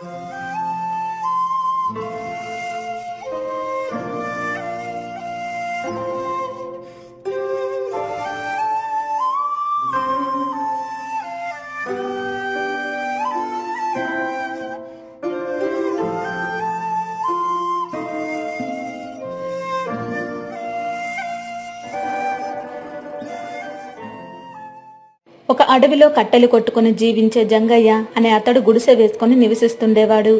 ఒక అడవిలో కట్టెలు కొట్టుకుని జీవించే జంగయ్య అనే అతడు గుడిసె వేసుకుని నివసిస్తుండేవాడు.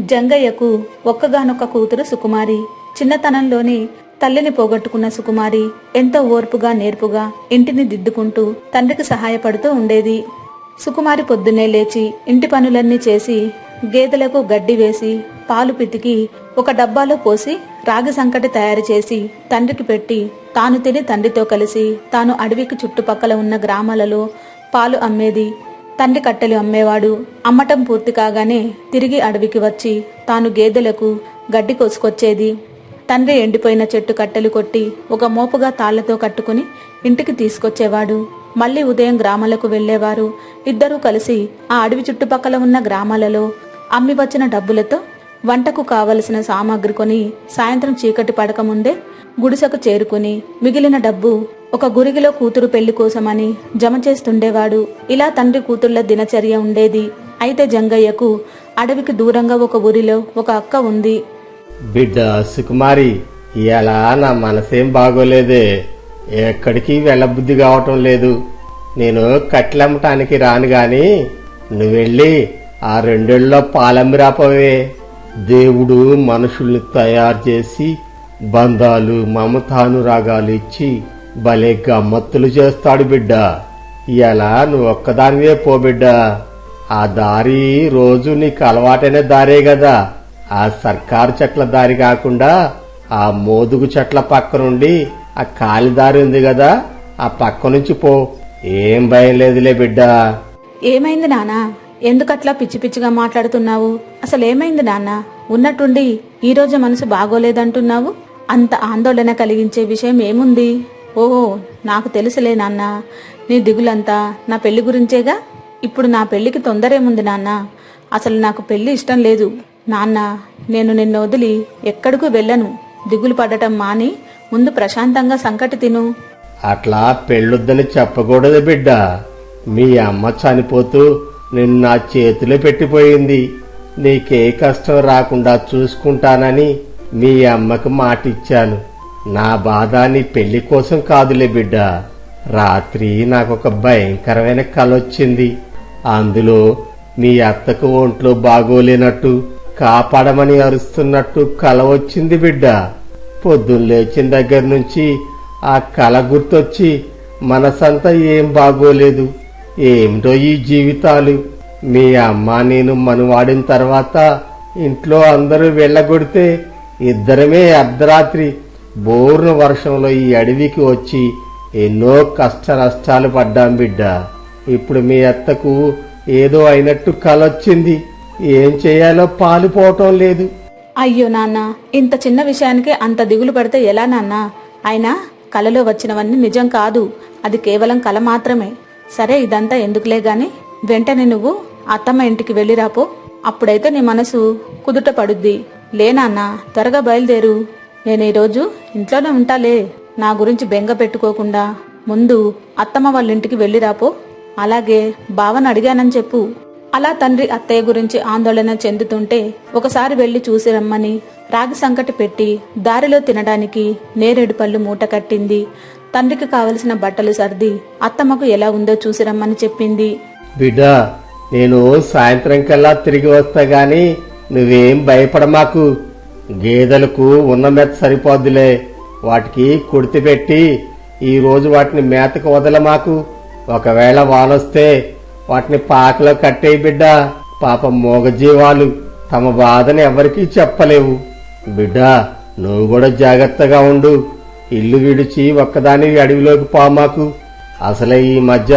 జంగయ్యకు ఒక్కగానొక్క కూతురు సుకుమారి చిన్నతనంలోనే తల్లిని పోగొట్టుకున్న సుకుమారి ఎంతో ఓర్పుగా నేర్పుగా ఇంటిని దిద్దుకుంటూ తండ్రికి సహాయపడుతూ ఉండేది. సుకుమారి పొద్దున్నే లేచి ఇంటి పనులన్నీ చేసి గేదెలకు గడ్డి వేసి పాలు పితికి ఒక డబ్బాలో పోసి రాగి సంకటి తయారు చేసి తండ్రికి పెట్టి తాను తిని తండ్రితో కలిసి తాను అడవికి చుట్టుపక్కల ఉన్న గ్రామాలలో పాలు అమ్మేది. తండ్రి కట్టెలు అమ్మేవాడు. అమ్మటం పూర్తి కాగానే తిరిగి అడవికి వచ్చి తాను గేదెలకు గడ్డి కోసుకొచ్చేది. తండ్రి ఎండిపోయిన చెట్టు కట్టెలు కొట్టి ఒక మోపుగా తాళ్ళతో కట్టుకుని ఇంటికి తీసుకొచ్చేవాడు. మళ్ళీ ఉదయం గ్రామాలకు వెళ్ళేవారు ఇద్దరూ కలిసి ఆ అడవి చుట్టుపక్కల ఉన్న గ్రామాలలో అమ్మి వచ్చిన డబ్బులతో వంటకు కావలసిన సామాగ్రి కొని సాయంత్రం చీకటి పడకముందే గుడిసెకు చేరుకుని మిగిలిన డబ్బు ఒక గురిగిలో కూతురు పెళ్ళి కోసమని జమ చేస్తుండేవాడు. ఇలా తండ్రి కూతుళ్ళ దినచర్య ఉండేది. అయితే జంగయ్యకు అడవికి దూరంగా ఒక ఊరిలో ఒక అక్క ఉంది. బిడ్డ సుకుమారి ఇలా నా మనసేం బాగోలేదే. ఎక్కడికి వెళ్ళబుద్ధి కావటం లేదు. నేను కట్లమ్మటానికి రాను గాని నువ్వెళ్ళి ఆ రెండేళ్ళలో పాలమ్మి రాపోవే. దేవుడు మనుషుల్ని తయారు చేసి బంధాలు మమతానురాగాలు ఇచ్చి భలే గమ్మత్తులు చేస్తాడు బిడ్డ. ఎలా నువ్వు ఒక్కదానివే పో బిడ్డ. ఆ దారి రోజు నీకు అలవాటైన దారే కదా ఆ సర్కారు చెట్ల దారి కాకుండా ఆ మోదుగు చెట్ల పక్క నుండి ఆ కాలి దారి ఉంది కదా ఆ పక్క నుంచి పో. ఏం భయం లేదులే బిడ్డ. ఏమైంది నానా? ఎందుకట్లా పిచ్చి పిచ్చిగా మాట్లాడుతున్నావు? అసలేమైంది నాన్న? ఉన్నట్టుండి ఈ రోజు మనసు బాగోలేదంటున్నావు? అంత ఆందోళన కలిగించే విషయం ఏముంది? ఓహో నాకు తెలుసులే నాన్న. నీ దిగులంతా నా పెళ్ళి గురించేగా? ఇప్పుడు నా పెళ్ళికి తొందరేముంది నాన్న? అసలు నాకు పెళ్ళి ఇష్టం లేదు. నాన్న నేను నిన్ను వదిలి ఎక్కడికూ వెళ్ళను. దిగులు పడటం మాని ముందు ప్రశాంతంగా సంకటి తిను. అట్లా పెళ్ళొద్దని చెప్పకూడదు బిడ్డ. మీ అమ్మ చనిపోతూ నిన్ను నా చేతిలో పెట్టిపోయింది. నీకే కష్టం రాకుండా చూసుకుంటానని మీ అమ్మకు మాటిచ్చాను. నా బాధ నీ పెళ్ళి కోసం కాదులే బిడ్డ. రాత్రి నాకొక భయంకరమైన కలొచ్చింది. అందులో మీ అత్తకు ఒంట్లో బాగోలేనట్టు కాపాడమని అరుస్తున్నట్టు కల వచ్చింది బిడ్డ. పొద్దున్న లేచిన దగ్గర నుంచి ఆ కల గుర్తొచ్చి మనసంతా ఏం బాగోలేదు. ఏమిటో ఈ జీవితాలు? మీ అమ్మ నేను మనువాడిన తర్వాత ఇంట్లో అందరూ వెళ్ళగొడితే ఇద్దరమే అర్ధరాత్రి బోర్న వర్షంలో ఈ అడవికి వచ్చి ఎన్నో కష్ట నష్టాలు పడ్డాం బిడ్డ. ఇప్పుడు మీ అత్తకు ఏదో అయినట్టు కలొచ్చింది ఏం చేయాలో పాలుపోవటం లేదు. అయ్యో నాన్న ఇంత చిన్న విషయానికి అంత దిగులు పడితే ఎలా నాన్న? అయినా కలలో వచ్చినవన్నీ నిజం కాదు. అది కేవలం కల మాత్రమే. సరే ఇదంతా ఎందుకులే గాని? వెంటనే నువ్వు అత్తమ్మ ఇంటికి వెళ్ళిరాపో. అప్పుడైతే నీ మనసు కుదుట పడుద్ది. లే నాన్న త్వరగా బయలుదేరు. నేను ఈరోజు ఇంట్లోనే ఉంటాలే. నా గురించి బెంగ పెట్టుకోకుండా ముందు అత్తమ్మ వాళ్ళ ఇంటికి వెళ్ళిరాపో. అలాగే బావను అడిగానని చెప్పు. అలా తండ్రి అత్తయ్య గురించి ఆందోళన చెందుతుంటే ఒకసారి వెళ్ళి చూసి రమ్మని రాగి సంకటి పెట్టి దారిలో తినడానికి నేరేడు పళ్ళు మూట కట్టింది. తండ్రికి కావలసిన బట్టలు సర్ది అత్తమ్మకు ఎలా ఉందో చూసి రమ్మని చెప్పింది. బిడ్డా నేను సాయంత్రం కల్లా తిరిగి వస్తా గాని నువ్వేం భయపడమాకు గేదెలకు ఉన్న మేత సరిపోద్దులే. వాటికి కుడితి పెట్టి ఈ రోజు వాటిని మేతకు వదలమాకు ఒకవేళ వానొస్తే వాటిని పాకలో కట్టేయి బిడ్డ. పాపం మోగజీవాలు తమ బాధని ఎవరికీ చెప్పలేవు. బిడ్డ నువ్వు కూడా జాగ్రత్తగా ఉండు. ఇల్లు విడిచి ఒక్కదాని అడవిలోకి పోమాకు అసలే ఈ మధ్య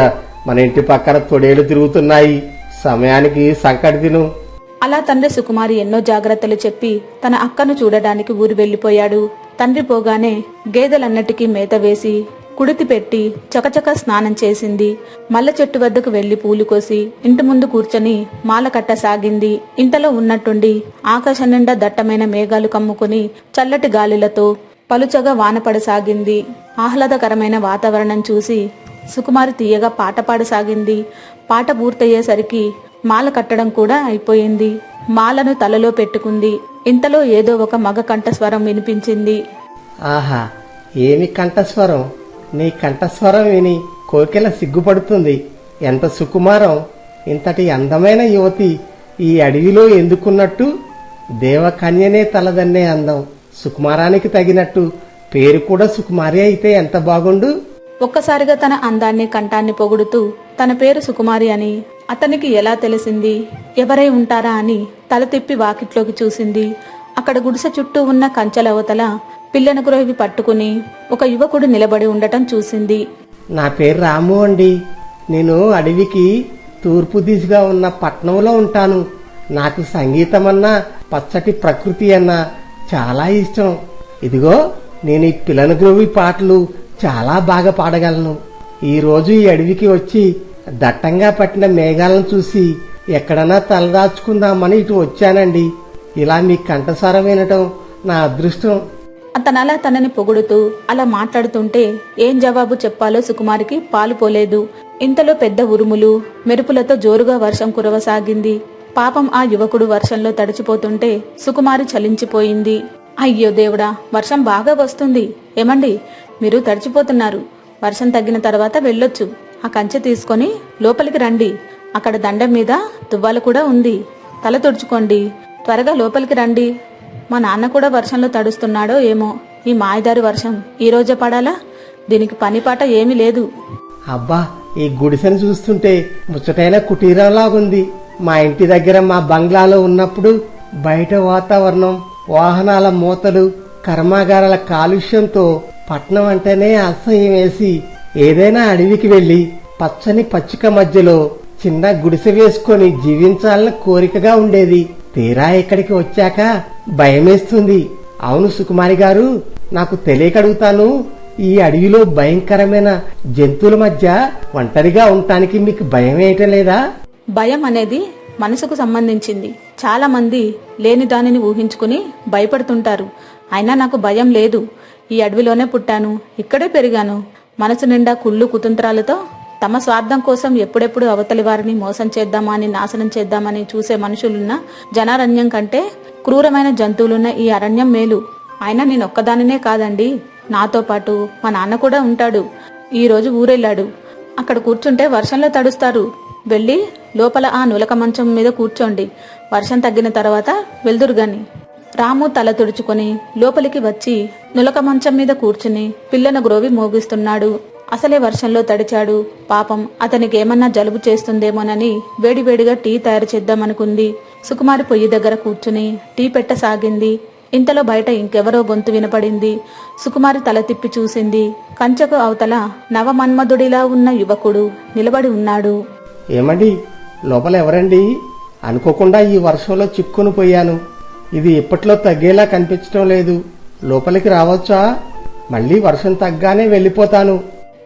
మన ఇంటి పక్కన తొడేలు తిరుగుతున్నాయి. సమయానికి సంకటి తిను. అలా తండ్రి సుకుమారి ఎన్నో జాగ్రత్తలు చెప్పి తన అక్కను చూడడానికి ఊరు వెళ్ళిపోయాడు తండ్రి పోగానే గేదెలన్నిటికీ మేత వేసి కుడితి పెట్టి చకచక స్నానం చేసింది. మల్ల చెట్టు వద్దకు వెళ్ళి పూలు కోసి ఇంటి ముందు కూర్చొని మాల కట్టసాగింది ఇంతలో ఉన్నట్టుండి ఆకాశం నిండా దట్టమైన మేఘాలు కమ్ముకుని చల్లటి గాలులతో పలుచగా వాన పడసాగింది ఆహ్లాదకరమైన వాతావరణం చూసి సుకుమారి తీయగా పాట పాడసాగింది. పాట పూర్తయ్యేసరికి మాల కట్టడం కూడా అయిపోయింది. మాలను తలలో పెట్టుకుంది. ఇంతలో ఏదో ఒక మగ కంఠస్వరం వినిపించింది. ఆహా ఏమి కంఠస్వరం? నీ కంఠస్వరం విని కోకిల సిగ్గుపడుతుంది. ఎంత సుకుమారం? ఇంతటి అందమైన యువతి ఈ అడవిలో ఎందుకున్నట్టు? దేవకన్యనే తలదన్నే అందం. సుకుమారానికి తగినట్టు పేరు కూడా సుకుమారి అయితే ఎంత బాగుండు? ఒక్కసారిగా తన అందాన్ని కంఠాన్ని పొగుడుతూ తన పేరు సుకుమారి అని అతనికి ఎలా తెలిసింది? ఎవరై ఉంటారా అని తల తిప్పి వాకిట్లోకి చూసింది. అక్కడ గుడిసె చుట్టూ ఉన్న కంచెల అవతల పిల్లన గురవి పట్టుకుని ఒక యువకుడు నిలబడి ఉండటం చూసింది. నా పేరు రాము అండి. నేను అడవికి తూర్పు దిశగా ఉన్న పట్నంలో ఉంటాను. నాకు సంగీతం అన్నా పచ్చటి ప్రకృతి అన్నా చాలా ఇష్టం. ఇదిగో నేను ఈ పిలనగ్రోవి పాటలు చాలా బాగా పాడగలను. ఈరోజు ఈ అడవికి వచ్చి దట్టంగా పట్టిన మేఘాలను చూసి ఎక్కడన్నా తలదాచుకుందామని ఇటు వచ్చానండి. ఇలా మీ కంఠస్వరం వినటం నా అదృష్టం. అతను అలా తనని పొగుడుతూ అలా మాట్లాడుతుంటే ఏం జవాబు చెప్పాలో సుకుమారికి పాలు పోలేదు. ఇంతలో పెద్ద ఉరుములు మెరుపులతో జోరుగా వర్షం కురవసాగింది. పాపం ఆ యువకుడు వర్షంలో తడిచిపోతుంటే సుకుమారి చలించిపోయింది. అయ్యో దేవుడా వర్షం బాగా వస్తుంది. ఏమండి మీరు తడిచిపోతున్నారు. వర్షం తగ్గిన తర్వాత వెళ్ళొచ్చు. ఆ కంచె తీసుకొని లోపలికి రండి. అక్కడ దండం మీద తువ్వాలు కూడా ఉంది. తల తుడుచుకోండి. త్వరగా లోపలికి రండి. మా నాన్న కూడా వర్షంలో తడుస్తున్నాడో ఏమో. ఈ మాయదారి వర్షం ఈ రోజే పడాలా? దీనికి పనిపాట ఏమీ లేదు. అబ్బా ఈ గుడిసెను చూస్తుంటే ముచ్చటైన కుటీరంలాగుంది మా ఇంటి దగ్గర మా బంగ్లాలో ఉన్నప్పుడు బయట వాతావరణం వాహనాల మూతలు కర్మాగారాల కాలుష్యంతో పట్నం అంటేనే అసహ్యం వేసి ఏదైనా అడవికి వెళ్ళి పచ్చని పచ్చిక మధ్యలో చిన్న గుడిసె వేసుకొని జీవించాలని కోరికగా ఉండేది. తీరా ఇక్కడికి వచ్చాక భయమేస్తుంది. అవును సుకుమారి గారు నాకు తెలియకడుగుతాను ఈ అడవిలో భయంకరమైన జంతువుల మధ్య ఒంటరిగా ఉండటానికి మీకు భయం వేయటం లేదా? భయం అనేది మనసుకు సంబంధించింది. చాలా మంది లేని దానిని ఊహించుకుని భయపడుతుంటారు. అయినా నాకు భయం లేదు. ఈ అడవిలోనే పుట్టాను. ఇక్కడే పెరిగాను. మనసు నిండా కుళ్ళు కుతంత్రాలతో తమ స్వార్థం కోసం ఎప్పుడెప్పుడు అవతలి వారిని మోసం చేద్దామని నాశనం చేద్దామని చూసే మనుషులున్న జనారణ్యం కంటే క్రూరమైన జంతువులున్న ఈ అరణ్యం మేలు. అయినా నేను ఒక్కదానినే కాదండి. నాతో పాటు మా నాన్న కూడా ఉంటాడు. ఈరోజు ఊరెళ్ళాడు. అక్కడ కూర్చుంటే వర్షంలో తడుస్తారు. వెళ్ళి లోపల ఆ నులక మంచం మీద కూర్చోండి. వర్షం తగ్గిన తర్వాత వెళ్దురుగాని రాము తల తుడుచుకొని లోపలికి వచ్చి నులక మంచం మీద కూర్చుని పిల్లన గ్రోవి మోగిస్తున్నాడు. అసలే వర్షంలో తడిచాడు. పాపం అతనికి ఏమన్నా జలుబు చేస్తుందేమోనని వేడివేడిగా టీ తయారు చేద్దామనుకుంది. సుకుమారి పొయ్యి దగ్గర కూర్చుని టీ పెట్టసాగింది. ఇంతలో బయట ఇంకెవరో గొంతు వినపడింది. సుకుమారి తల తిప్పి చూసింది. కంచకు అవతల నవమన్మధుడిలా ఉన్న యువకుడు నిలబడి ఉన్నాడు. ఏమండి లోపల ఎవరండి? అనుకోకుండా ఈ వర్షంలో చిక్కుని పోయాను. ఇది ఇప్పట్లో తగ్గేలా కనిపించడం లేదు. లోపలికి రావచ్చా? మళ్ళీ వర్షం తగ్గానే వెళ్ళిపోతాను.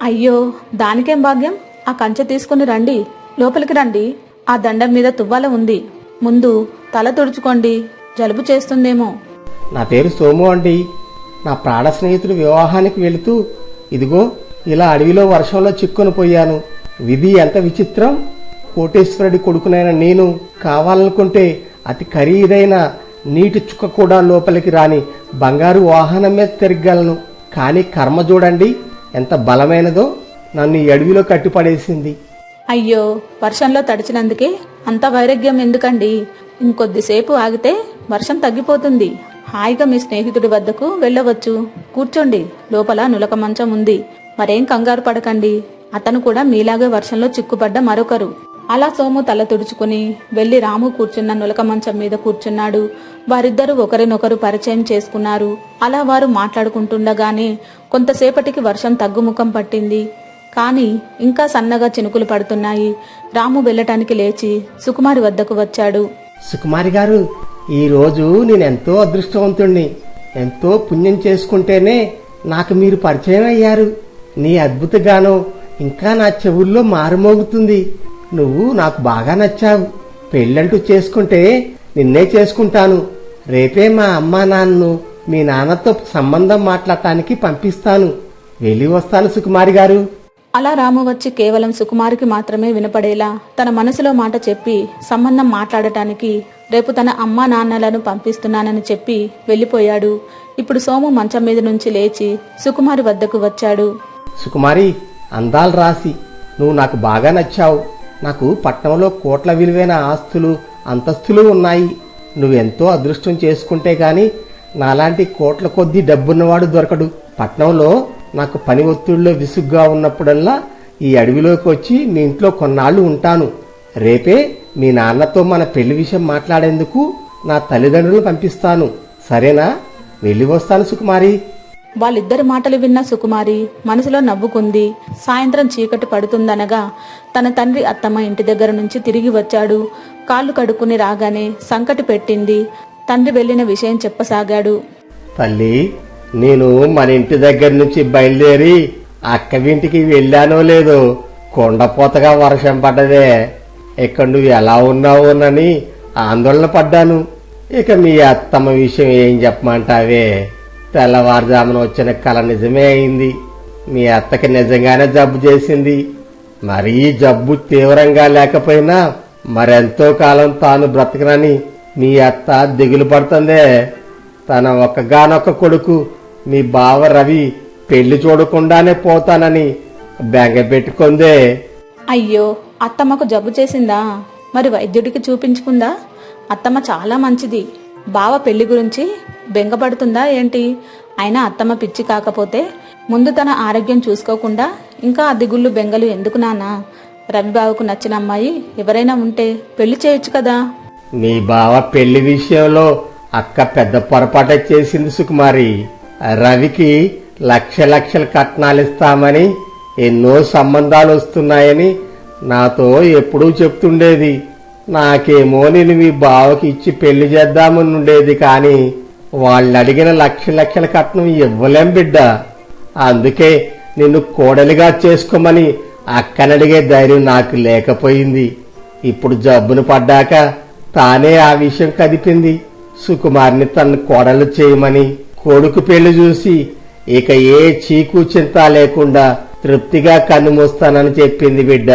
అయ్యో దానికేం భాగ్యం? ఆ కంచె తీసుకుని రండి. లోపలికి రండి. ఆ దండం మీద తువ్వాల ఉంది. ముందు తల తుడుచుకోండి. జలుబు చేస్తుందేమో. నా పేరు సోము అండి. నా ప్రాణ స్నేహితుడు వివాహానికి వెళుతూ ఇదిగో ఇలా అడవిలో వర్షంలో చిక్కుని పోయాను. విధి ఎంత విచిత్రం. కోటేశ్వరుడి కొడుకునైన నేను కావాలనుకుంటే అతి ఖరీదైన నీటి చుక్క కూడా లోపలికి రాని బంగారు వాహనం మీద తిరగలను. కానీ కర్మ చూడండి ఎంత బలమైనదో నన్ను అడవిలో కట్టిపడేసింది. అయ్యో వర్షంలో తడిచినందుకే అంత వైరాగ్యం ఎందుకండి? ఇంకొద్దిసేపు ఆగితే వర్షం తగ్గిపోతుంది. హాయిగా మీ స్నేహితుడి వద్దకు వెళ్ళవచ్చు. కూర్చోండి లోపల నులక మంచం ఉంది. మరేం కంగారు పడకండి. అతను కూడా మీలాగే వర్షంలో చిక్కుపడ్డ మరొకరు. అలా సోము తల తుడుచుకుని వెళ్ళి రాము కూర్చున్న నులక మంచం మీద కూర్చున్నాడు. వారిద్దరూ ఒకరినొకరు పరిచయం చేసుకున్నారు. అలా వారు మాట్లాడుకుంటుండగానే కొంతసేపటికి వర్షం తగ్గుముఖం పట్టింది. కాని ఇంకా సన్నగా చినుకులు పడుతున్నాయి. రాము వెళ్ళటానికి లేచి సుకుమారి వద్దకు వచ్చాడు. సుకుమారి గారు ఈ రోజు నేనెంతో అదృష్టవంతుణ్ణి. ఎంతో పుణ్యం చేసుకుంటేనే నాకు మీరు పరిచయం అయ్యారు నీ అద్భుత గానం ఇంకా నా చెవుల్లో మారుమోగుతుంది. నువ్వు నాకు బాగా నచ్చావు. పెళ్ళంటూ చేసుకుంటే నిన్నే చేసుకుంటాను. రేపే మా అమ్మా నాన్నను మీ నాన్నతో సంబంధం మాట్లాడటానికి పంపిస్తాను. వెళ్ళి వస్తాను సుకుమారి గారు. అలా రాము వచ్చి కేవలం సుకుమారికి మాత్రమే వినపడేలా తన మనసులో మాట చెప్పి సంబంధం మాట్లాడటానికి రేపు తన అమ్మా నాన్నలను పంపిస్తున్నానని చెప్పి వెళ్ళిపోయాడు. ఇప్పుడు సోము మంచం మీద నుంచి లేచి సుకుమారి వద్దకు వచ్చాడు. సుకుమారి అందాలు రాసి నువ్వు నాకు బాగా నచ్చావు. నాకు పట్నంలో కోట్ల విలువైన ఆస్తులు అంతస్తులు ఉన్నాయి. నువ్వెంతో అదృష్టం చేసుకుంటే గాని నాలాంటి కోట్ల కొద్దీ డబ్బున్నవాడు దొరకడు. పట్నంలో నాకు పని ఒత్తిడిలో విసుగ్గా ఉన్నప్పుడల్లా ఈ అడవిలోకి వచ్చి మీ ఇంట్లో కొన్నాళ్ళు ఉంటాను. రేపే మీ నాన్నతో మన పెళ్ళి విషయం మాట్లాడేందుకు నా తల్లిదండ్రులను పంపిస్తాను. సరేనా? వెళ్ళి వస్తాను సుకుమారి. వాళ్ళిద్దరి మాటలు విన్న సుకుమారి మనసులో నవ్వుకుంది. సాయంత్రం చీకటి పడుతుందనగా తన తండ్రి అత్తమ్మ ఇంటి దగ్గర నుంచి తిరిగి వచ్చాడు. కాళ్ళు కడుక్కుని రాగానే సంకటి పెట్టింది. తండ్రి వెళ్ళిన విషయం చెప్పసాగాడు. తల్లి నేను మన ఇంటి దగ్గర నుంచి బయలుదేరి అక్క ఇంటికి వెళ్ళానో లేదో కొండపోతగా వర్షం పడ్డదే. ఇక్కడ నువ్వు ఎలా ఉన్నావునని ఆందోళన పడ్డాను. ఇక మీ అత్తమ్మ విషయం ఏం చెప్పమంటావే? తెల్లవారుజామున వచ్చిన కల నిజమే అయింది. మీ అత్తకి నిజంగానే జబ్బు చేసింది. మరీ జబ్బు తీవ్రంగా లేకపోయినా మరెంతో కాలం తాను బ్రతకనని మీ అత్త దిగులు పడుతుందే. తన ఒక్కగానొక్క కొడుకు మీ బావ రవి పెళ్ళి చూడకుండానే పోతానని బెంగ పెట్టుకుందే. అయ్యో అత్తమ్మకు జబ్బు చేసిందా? మరి వైద్యుడికి చూపించుకుందా? అత్తమ్మ చాలా మంచిది. బావ పెళ్ళి గురించి బెంగపడుతుందా ఏంటి? అయినా అత్తమ్మ పిచ్చి కాకపోతే ముందు తన ఆరోగ్యం చూసుకోకుండా ఇంకా ఆ దిగుళ్ళు బెంగలు ఎందుకు నానా రవిబాబుకు నచ్చిన అమ్మాయి ఎవరైనా ఉంటే పెళ్ళి చేయొచ్చు కదా. మీ బావ పెళ్ళి విషయంలో అక్క పెద్ద పొరపాటే చేసింది సుకుమారి. రవికి లక్ష లక్షల కట్నాలు ఇస్తామని ఎన్నో సంబంధాలు వస్తున్నాయని నాతో ఎప్పుడూ చెప్తుండేది. నాకేమో నేను మీ బావకి ఇచ్చి పెళ్ళి చేద్దామని ఉండేది కానీ వాళ్ళు అడిగిన లక్ష లక్షల కట్నం ఇవ్వలేం బిడ్డ. అందుకే నిన్ను కోడలిగా చేసుకోమని అక్కనడిగే ధైర్యం నాకు లేకపోయింది. ఇప్పుడు జబ్బును పడ్డాక తానే ఆ విషయం కదిపింది. సుకుమార్ని తన కోడలు చేయమని కొడుకు పెళ్ళి చూసి ఇక ఏ చీకు చింత లేకుండా తృప్తిగా కన్నుమూస్తానని చెప్పింది బిడ్డ.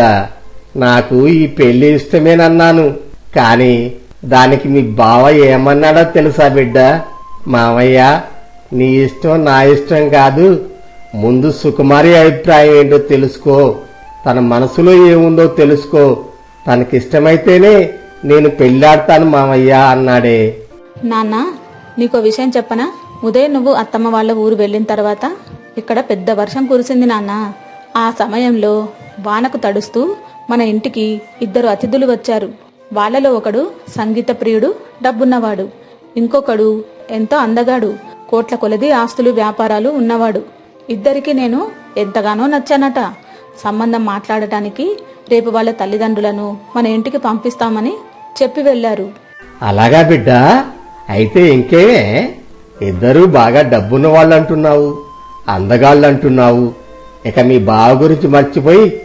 నాకు ఈ పెళ్ళి ఇష్టమేనన్నాను. కాని దానికి మీ బావ ఏమన్నాడో తెలుసా బిడ్డ? మావయ్య నీ ఇష్టం నా ఇష్టం కాదు. ముందు సుకుమారి అభిప్రాయం ఏంటో తెలుసుకో. తన మనసులో ఏముందో తెలుసుకో. తనకిష్టమైతేనే నేను పెళ్ళాడతాను మామయ్య అన్నాడే. నాన్న నీకో విషయం చెప్పనా? ఉదయం నువ్వు అత్తమ్మ వాళ్ళ ఊరు వెళ్ళిన తర్వాత ఇక్కడ పెద్ద వర్షం కురిసింది నాన్న. ఆ సమయంలో వానకు తడుస్తూ మన ఇంటికి ఇద్దరు అతిథులు వచ్చారు. వాళ్ళలో ఒకడు సంగీత ప్రియుడు డబ్బున్నవాడు. ఇంకొకడు ఎంతో అందగాడు. కోట్ల కొలది ఆస్తులు వ్యాపారాలు ఉన్నవాడు. ఇద్దరికి నేను ఎంతగానో నచ్చానట. సంబంధం మాట్లాడటానికి రేపు వాళ్ళ తల్లిదండ్రులను మన ఇంటికి పంపిస్తామని చెప్పి వెళ్ళారు అలాగా బిడ్డ? అయితే ఇంకేమే? ఇద్దరూ బాగా డబ్బున్న వాళ్ళు అంటున్నావు అందగాళ్ళు అంటున్నావు ఇక మీ బావ గురించి మర్చిపోయి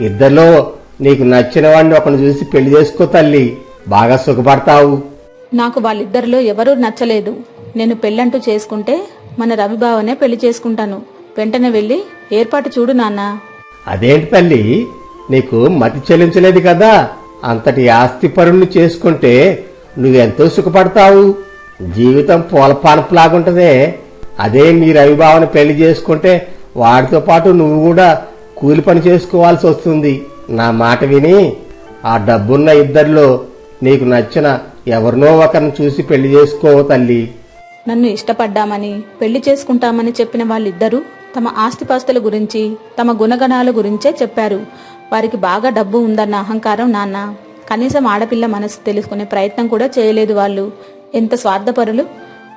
ఇద్దరిలో నీకు నచ్చిన వాడిని ఒకరిని చూసి పెళ్ళి చేసుకో తల్లి. బాగా సుఖపడతావు. నాకు వాళ్ళిద్దరిలో ఎవరూ నచ్చలేదు. నేను పెళ్ళంటూ చేసుకుంటే మన రవిబావనే పెళ్ళి చేసుకుంటాను. వెంటనే వెళ్ళి ఏర్పాటు చూడు నాన్న. అదేంటి తల్లి? నీకు మతి చెల్లించలేదు కదా? అంతటి ఆస్తి పరుణ్ణి చేసుకుంటే నువ్వెంతో సుఖపడతావు? జీవితం పూలపానపులాగుంటదే. అదే మీ రవిబావని పెళ్ళి చేసుకుంటే వాడితో పాటు నువ్వు కూడా కూలి పని చేసుకోవాల్సి వస్తుంది నా మాట విని ఆ డబ్బున్న ఇద్దరిలో నీకు నచ్చిన ఎవరినో ఒకరిని చూసి పెళ్ళి చేసుకో తల్లి. నన్ను ఇష్టపడ్డామని పెళ్ళి చేసుకుంటామని చెప్పిన వాళ్ళిద్దరూ తమ ఆస్తిపాస్తుల గురించి తమ గుణగణాల గురించే చెప్పారు. వారికి బాగా డబ్బు ఉందన్న అహంకారం నాన్న. కనీసం ఆడపిల్ల మనసు తెలుసుకునే ప్రయత్నం కూడా చేయలేదు వాళ్ళు. ఎంత స్వార్థపరులు?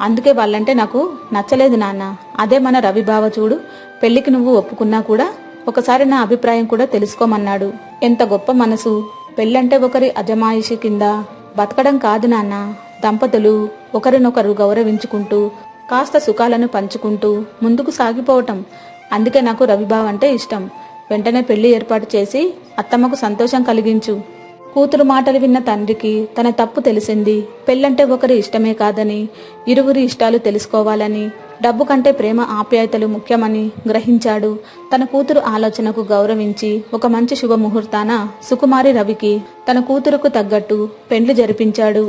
అందుకే వాళ్ళంటే నాకు నచ్చలేదు నాన్న. అదే మన రవిబావ చూడు. పెళ్ళికి నువ్వు ఒప్పుకున్నా కూడా ఒకసారి నా అభిప్రాయం కూడా తెలుసుకోమన్నాడు. ఎంత గొప్ప మనసు. పెళ్ళంటే ఒకరి అజమాయిషి కింద బతకడం కాదు నాన్న. దంపతులు ఒకరినొకరు గౌరవించుకుంటూ కాస్త సుఖాలను పంచుకుంటూ ముందుకు సాగిపోవటం. అందుకే నాకు రవిబావ అంటే ఇష్టం. వెంటనే పెళ్ళి ఏర్పాటు చేసి అత్తమ్మకు సంతోషం కలిగించు. కూతురు మాటలు విన్న తండ్రికి తన తప్పు తెలిసింది. పెళ్ళంటే ఒకరి ఇష్టమే కాదని ఇరువురి ఇష్టాలు తెలుసుకోవాలని డబ్బు కంటే ప్రేమ ఆప్యాయతలు ముఖ్యమని గ్రహించాడు. తన కూతురు ఆలోచనకు గౌరవించి ఒక మంచి శుభముహూర్తాన సుకుమారి రవికి తన కూతురుకు తగ్గట్టు పెండ్లు జరిపించాడు.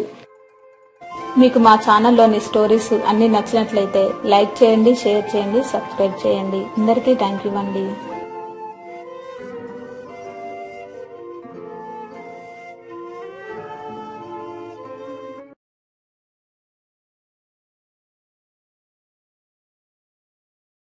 మీకు మా ఛానల్లోని స్టోరీస్ అన్నీ నచ్చినట్లయితే లైక్ చేయండి షేర్ చేయండి సబ్స్క్రైబ్ చేయండి. అందరికీ థ్యాంక్ యూ అండి.